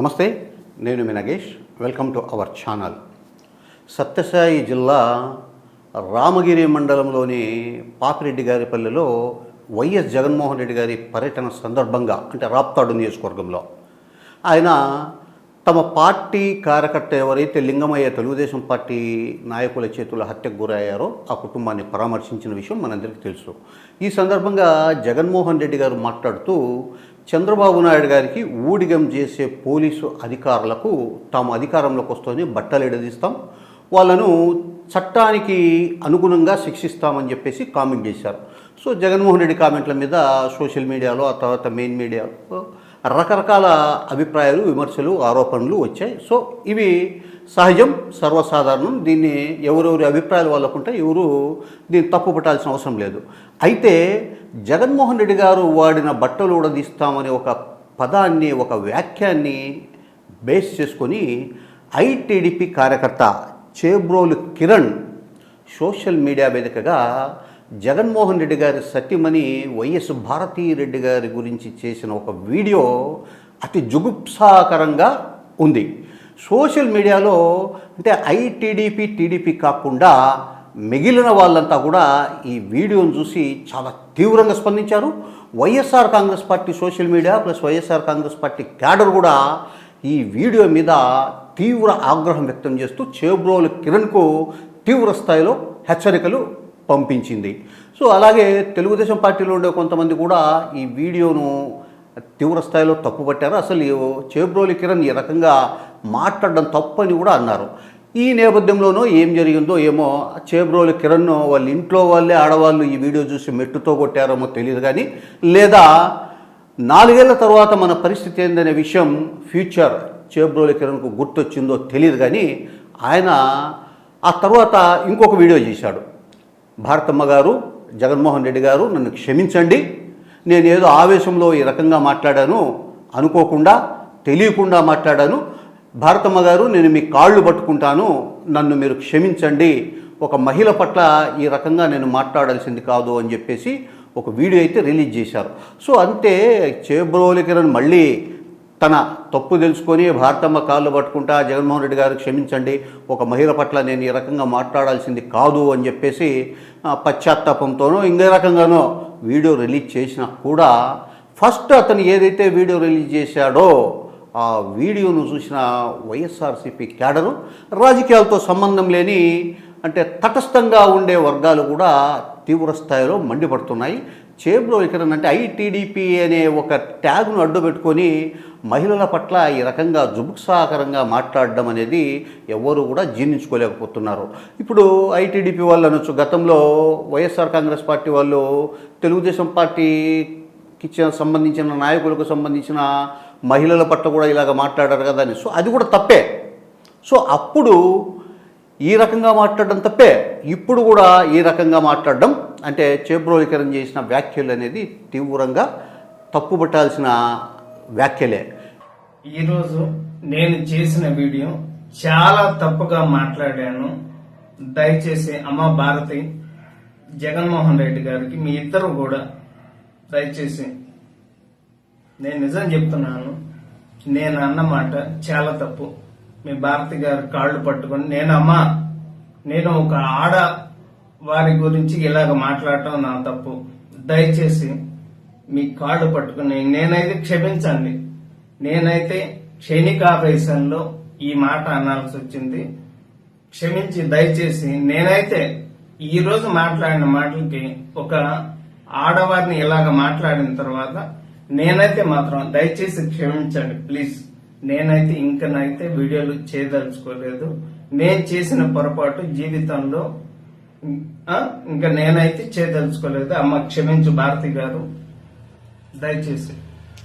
నమస్తే నేను మీ Nagesh. Welcome to our channel Sathyasai జిల్లా రామగిరి మండలంలోని పాపిరెడ్డి గారి పల్లెలో వైఎస్ జగన్మోహన్ రెడ్డి గారి పర్యటన సందర్భంగా అంటే రాప్తాడు నియోజకవర్గంలో ఆయన తమ పార్టీ కార్యకర్త ఎవరైతే లింగమయ్య తెలుగుదేశం పార్టీ నాయకుల చేతుల హత్యకు గురయ్యారో ఆ కుటుంబాన్ని పరామర్శించిన విషయం మనందరికీ తెలుసు. ఈ సందర్భంగా జగన్మోహన్ రెడ్డి గారు మాట్లాడుతూ చంద్రబాబు నాయుడు గారికి ఊడిగం చేసే పోలీసు అధికారులకు తాము అధికారంలోకి వస్తూనే బట్టలు ఎడదీస్తాం వాళ్ళను చట్టానికి అనుగుణంగా శిక్షిస్తామని చెప్పేసి కామెంట్ చేశారు. సో జగన్మోహన్ రెడ్డి కామెంట్ల మీద సోషల్ మీడియాలో ఆ తర్వాత మెయిన్ మీడియాలో రకరకాల అభిప్రాయాలు విమర్శలు ఆరోపణలు వచ్చాయి. సో ఇవి సహజం సర్వసాధారణం. దీన్ని ఎవరెవరి అభిప్రాయాలు వాళ్ళకుంటే ఎవరు దీన్ని తప్పు పట్టాల్సిన అవసరం లేదు. అయితే జగన్మోహన్ రెడ్డి గారు వాడిన బట్టలు ఉడదీస్తామనే ఒక పదాన్ని ఒక వ్యాఖ్యాన్ని బేస్ చేసుకొని ఐటీడీపీ కార్యకర్త చేబ్రోలు కిరణ్ సోషల్ మీడియా వేదికగా జగన్మోహన్ రెడ్డి గారి సత్యమణి వైఎస్ భారతీ రెడ్డి గారి గురించి చేసిన ఒక వీడియో అతి జుగుప్సాకరంగా ఉంది. సోషల్ మీడియాలో అంటే ఐటీడీపీ టీడీపీ కాకుండా మిగిలిన వాళ్ళంతా కూడా ఈ వీడియోను చూసి చాలా తీవ్రంగా స్పందించారు. YSR Congress party social media plus YSR Congress party cadre కూడా ఈ వీడియో మీద తీవ్ర ఆగ్రహం వ్యక్తం చేస్తూ చేబ్రోలు కిరణ్కు తీవ్ర స్థాయిలో హెచ్చరికలు పంపించింది. సో అలాగే తెలుగుదేశం పార్టీలో ఉండే కొంతమంది కూడా ఈ వీడియోను తీవ్ర స్థాయిలో తప్పుపట్టారు. అసలు చేబ్రోలి కిరణ్ ఈ రకంగా మాట్లాడడం తప్పని కూడా అన్నారు. ఈ నేపథ్యంలోనూ ఏం జరిగిందో ఏమో చేబ్రోలి కిరణ్ వాళ్ళ ఇంట్లో వాళ్ళే ఆడవాళ్ళు ఈ వీడియో చూసి మెట్టుతో కొట్టారేమో తెలియదు కానీ లేదా నాలుగేళ్ళ తర్వాత మన పరిస్థితి ఏందనే విషయం ఫ్యూచర్ చేబ్రోలి కిరణ్కు గుర్తొచ్చిందో తెలియదు కానీ ఆయన ఆ తర్వాత ఇంకొక వీడియో చేశాడు. భారతమ్మ గారు జగన్మోహన్ రెడ్డి గారు నన్ను క్షమించండి నేను ఏదో ఆవేశంలో ఈ రకంగా మాట్లాడాను అనుకోకుండా తెలియకుండా మాట్లాడాను భారతమ్మ గారు నేను మీ కాళ్ళు పట్టుకుంటాను నన్ను మీరు క్షమించండి ఒక మహిళ పట్ల ఈ రకంగా నేను మాట్లాడాల్సింది కాదు అని చెప్పేసి ఒక వీడియో అయితే రిలీజ్ చేశారు. సో అంతే చేబ్రోలికరణ్ మళ్ళీ తన తప్పు తెలుసుకొని భారతమ్మ కాళ్ళు పట్టుకుంటా జగన్మోహన్ రెడ్డి గారు క్షమించండి ఒక మహిళ పట్ల నేను ఈ రకంగా మాట్లాడాల్సింది కాదు అని చెప్పేసి పశ్చాత్తాపంతోనో ఇంకే రకంగానో వీడియో రిలీజ్ చేసినా కూడా ఫస్ట్ అతను ఏదైతే వీడియో రిలీజ్ చేశాడో ఆ వీడియోను చూసిన వైఎస్ఆర్సీపీ క్యాడరు రాజకీయాలతో సంబంధం లేని అంటే తటస్థంగా ఉండే వర్గాలు కూడా తీవ్ర స్థాయిలో మండిపడుతున్నాయి. చేబ్రో ఇక్కడ అంటే ఐటీడీపీ అనే ఒక ట్యాగ్ను అడ్డుపెట్టుకొని మహిళల పట్ల ఈ రకంగా జుబుక్సాకరంగా మాట్లాడడం అనేది ఎవరు కూడా జీర్ణించుకోలేకపోతున్నారు. ఇప్పుడు ఐటీడీపీ వాళ్ళు అనొచ్చు గతంలో వైఎస్ఆర్ కాంగ్రెస్ పార్టీ వాళ్ళు తెలుగుదేశం పార్టీకి సంబంధించిన నాయకులకు సంబంధించిన మహిళల పట్ల కూడా ఇలాగ మాట్లాడారు కదా అని. సో అది కూడా తప్పే. సో అప్పుడు ఈ రకంగా మాట్లాడడం తప్పే. ఇప్పుడు కూడా ఈ రకంగా మాట్లాడడం అంటే చేబ్రోలీకరణ చేసిన వ్యాఖ్యలు అనేది తీవ్రంగా తప్పుపట్టాల్సిన వ్యాఖ్యలే. ఈరోజు నేను చేసిన వీడియో చాలా తప్పుగా మాట్లాడాను. దయచేసి అమ్మ భారతి జగన్మోహన్ రెడ్డి గారికి మీ ఇద్దరు కూడా దయచేసి నేను నిజం చెప్తున్నాను. నేను అన్నమాట చాలా తప్పు. మీ భారతి గారు కాళ్ళు పట్టుకొని నేను అమ్మా నేను ఒక ఆడ వారి గురించి ఇలాగ మాట్లాడటం నా తప్పు. దయచేసి మీ కాళ్ళు పట్టుకుని నేనైతే క్షమించండి. నేనైతే క్షణికావేశంలో ఈ మాట అనాల్సి వచ్చింది. క్షమించి దయచేసి నేనైతే ఈ రోజు మాట్లాడిన మాటలకి ఒక ఆడవారిని ఇలాగ మాట్లాడిన తర్వాత నేనైతే మాత్రం దయచేసి క్షమించండి ప్లీజ్ నేనైతే ఇంకనైతే వీడియోలు చేయదలుచుకోలేదు. నేను చేసిన పొరపాటు జీవితంలో ఇంకా నేనైతే చేయదలుచుకోలేదు. అమ్మ క్షమించు భారతి గారు. దయచేసి.